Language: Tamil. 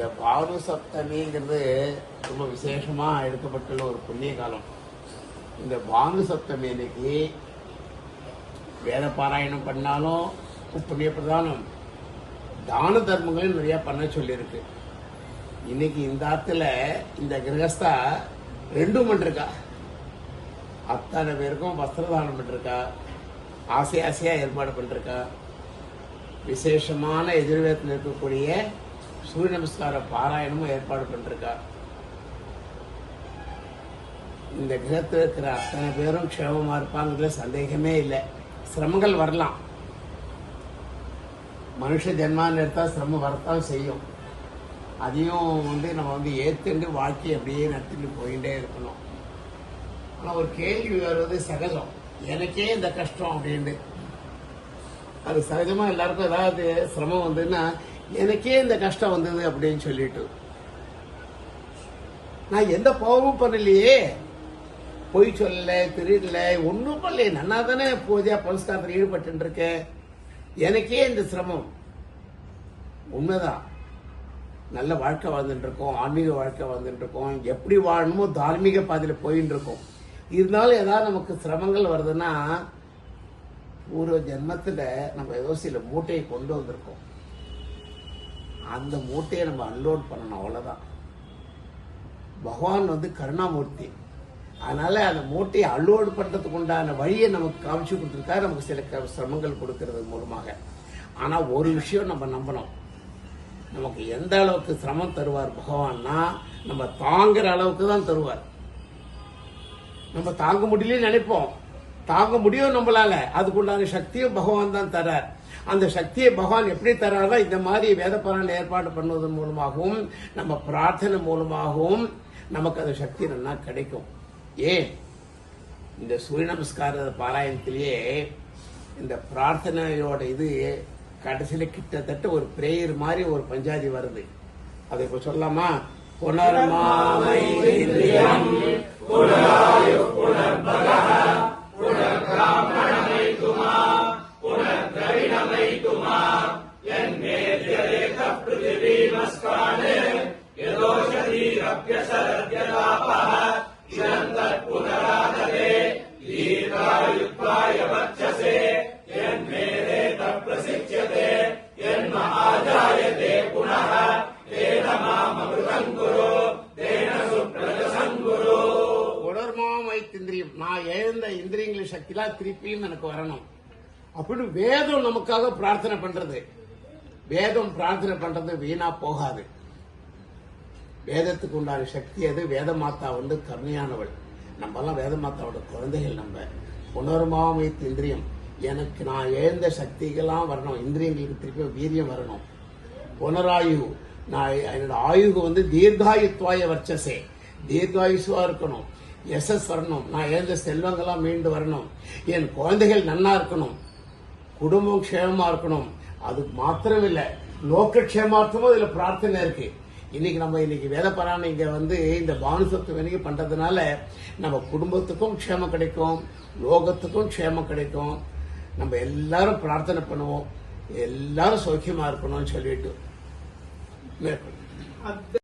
இந்த பானு சப்தமிங்கிறது ரொம்ப விசேஷமா எடுக்கப்பட்டுள்ள ஒரு புண்ணிய காலம் இந்த பானு சப்தமி அன்னைக்கு வேத பாராயணம் பண்ணாலும் புண்ணிய பிரதானம் தான தர்மங்களையும் நிறைய பண்ண சொல்லியிருக்கு. இன்னைக்கு இந்த ஆத்துல இந்த கிரகஸ்தா ரெண்டும் பண்ணிருக்கா. அத்தனை பேருக்கும் வஸ்திரதானம் பண்ணிருக்கா. ஆசை ஆசையா ஏற்பாடு பண்ணிருக்கா. விசேஷமான எதிர்வேதத்தில் இருக்கக்கூடிய சூரிய நமஸ்கார பாராயணமும் ஏற்பாடு பண்ணிருக்கா. இந்த கிரகத்தில் இருக்கிற அத்தனை பேரும் க்ஷேமமா இருப்பாங்கிற சந்தேகமே இல்லை. சிரமங்கள் வரலாம். மனுஷ ஜென்மான்னு எடுத்தால் சிரமம் வரத்தான் செய்யும். அதையும் வந்து நம்ம வந்து ஏற்றுண்டு வாழ்க்கையை அப்படியே நடத்திட்டு போயிட்டே இருக்கணும். ஆனால் ஒரு கேள்வி வருவது சகஜம். எனக்கே இந்த கஷ்டம் அப்படின்னு. அது சகஜமா எல்லாருக்கும் ஏதாவது சிரமம் வந்துன்னா எனக்கே இந்த கஷ்டம் வந்தது அப்படின்னு சொல்லிட்டு. நான் எந்த பாவமும் பண்ணலையே. பொய் சொல்லல திருடல ஒன்றும் பண்ணல நன்னா தானே பூஜா புரஸ்காரத்தில் ஈடுபட்டு இருக்கேன் எனக்கே இந்த சிரமம். உண்மைதான். நல்ல வாழ்க்கை வாழ்ந்துட்டு இருக்கோம் ஆன்மீக வாழ்க்கை வாழ்ந்துட்டு இருக்கோம். எப்படி வாழணுமோ தார்மீக பாதையில் போயின்னு இருக்கோம். இருந்தாலும் ஏதாவது நமக்கு சிரமங்கள் வருதுன்னா ஒரு ஜென்மத்தில் நம்ம ஏதோ சில மூட்டையை கொண்டு வந்திருக்கோம். அந்த மூட்டையை நம்ம அன்லோட் பண்ணணும் அவ்வளோதான் பகவான் வந்து கருணாமூர்த்தி. அதனால அந்த மூட்டையை அன்லோடு பண்ணுறதுக்கு உண்டான வழியை நமக்கு காமிச்சு கொடுத்துருக்காரு நமக்கு சில சிரமங்கள் கொடுக்கறது மூலமாக. ஆனால் ஒரு விஷயம் நம்ம நம்பணும். நமக்கு எந்த அளவுக்கு சிரமம் தருவார் பகவான்னா நம்ம தாங்குற அளவுக்கு தான் தருவார். நம்ம தாங்க முடியலன்னு நினைப்போம். தாங்க முடியும் நம்மளால. அதுக்குண்டான சக்தியும் பகவான் தான் தரார். அந்த சக்தியை பகவான் எப்படி தராரோ இந்த மாதிரி வேத பலன் ஏற்பாடு பண்ணுவதன் மூலமாகவும் நம்ம பிரார்த்தனை மூலமாகவும் நமக்கு அந்த சக்தி நல்லா கிடைக்கும். ஏன்? இந்த சூரிய நமஸ்கார பாராயணத்திலேயே இந்த பிரார்த்தனையோட இது கடைசியில கிட்டத்தட்ட ஒரு பிரேயர் மாதிரி ஒரு பஞ்சாதி வருது. அதை இப்போ சொல்லாமா புனர்மாமை இந்திரியம். இந்திரியம். நான் எழுந்த இந்திரியங்களை சக்திலாம் திருப்பியும் எனக்கு வரணும். அப்படின்னு வேதம் நமக்காக பிரார்த்தனை பண்றது. வேதம் பிரார்த்தனை பண்றது வீணா போகாது. வேதத்துக்கு உண்டான சக்தி அது. வேத மாதா வந்து கம்மியானவள் நம்ம எல்லாம் வேத மாதாவோட குழந்தைகள் நம்ம. உணர்மாமை இந்திரியம். எனக்கு நான் எழுந்த சக்திகள்லாம் வரணும். இந்திரியங்களுக்கு திருப்பி வீரியம் வரணும். புனராயு. நான் என்னோட ஆயுகு வந்து தீர்காயுத்வாய வர்ச்சசே. தீர்காயுசுவா இருக்கணும். எஸ்எஸ் வரணும். நான் எழுந்த செல்வங்கள்லாம் மீண்டு வரணும். என் குழந்தைகள் நன்னா இருக்கணும். குடும்பம் க்ஷேமமா இருக்கணும். அது மாத்திரம் இல்லை லோக க்ஷேமார்த்தமும் பிரார்த்தனை இருக்கு. இன்னைக்கு நம்ம இன்னைக்கு வேலை பராணி இங்க வந்து இந்த பானுசத்து வேலைக்கு பண்றதுனால நம்ம குடும்பத்துக்கும் க்ஷேமம் கிடைக்கும். லோகத்துக்கும் க்ஷேமம் கிடைக்கும். நம்ம எல்லாரும் பிரார்த்தனை பண்ணுவோம். எல்லாரும் சௌக்கியமா இருக்கணும்னு சொல்லிட்டு. மேற்கொள்ள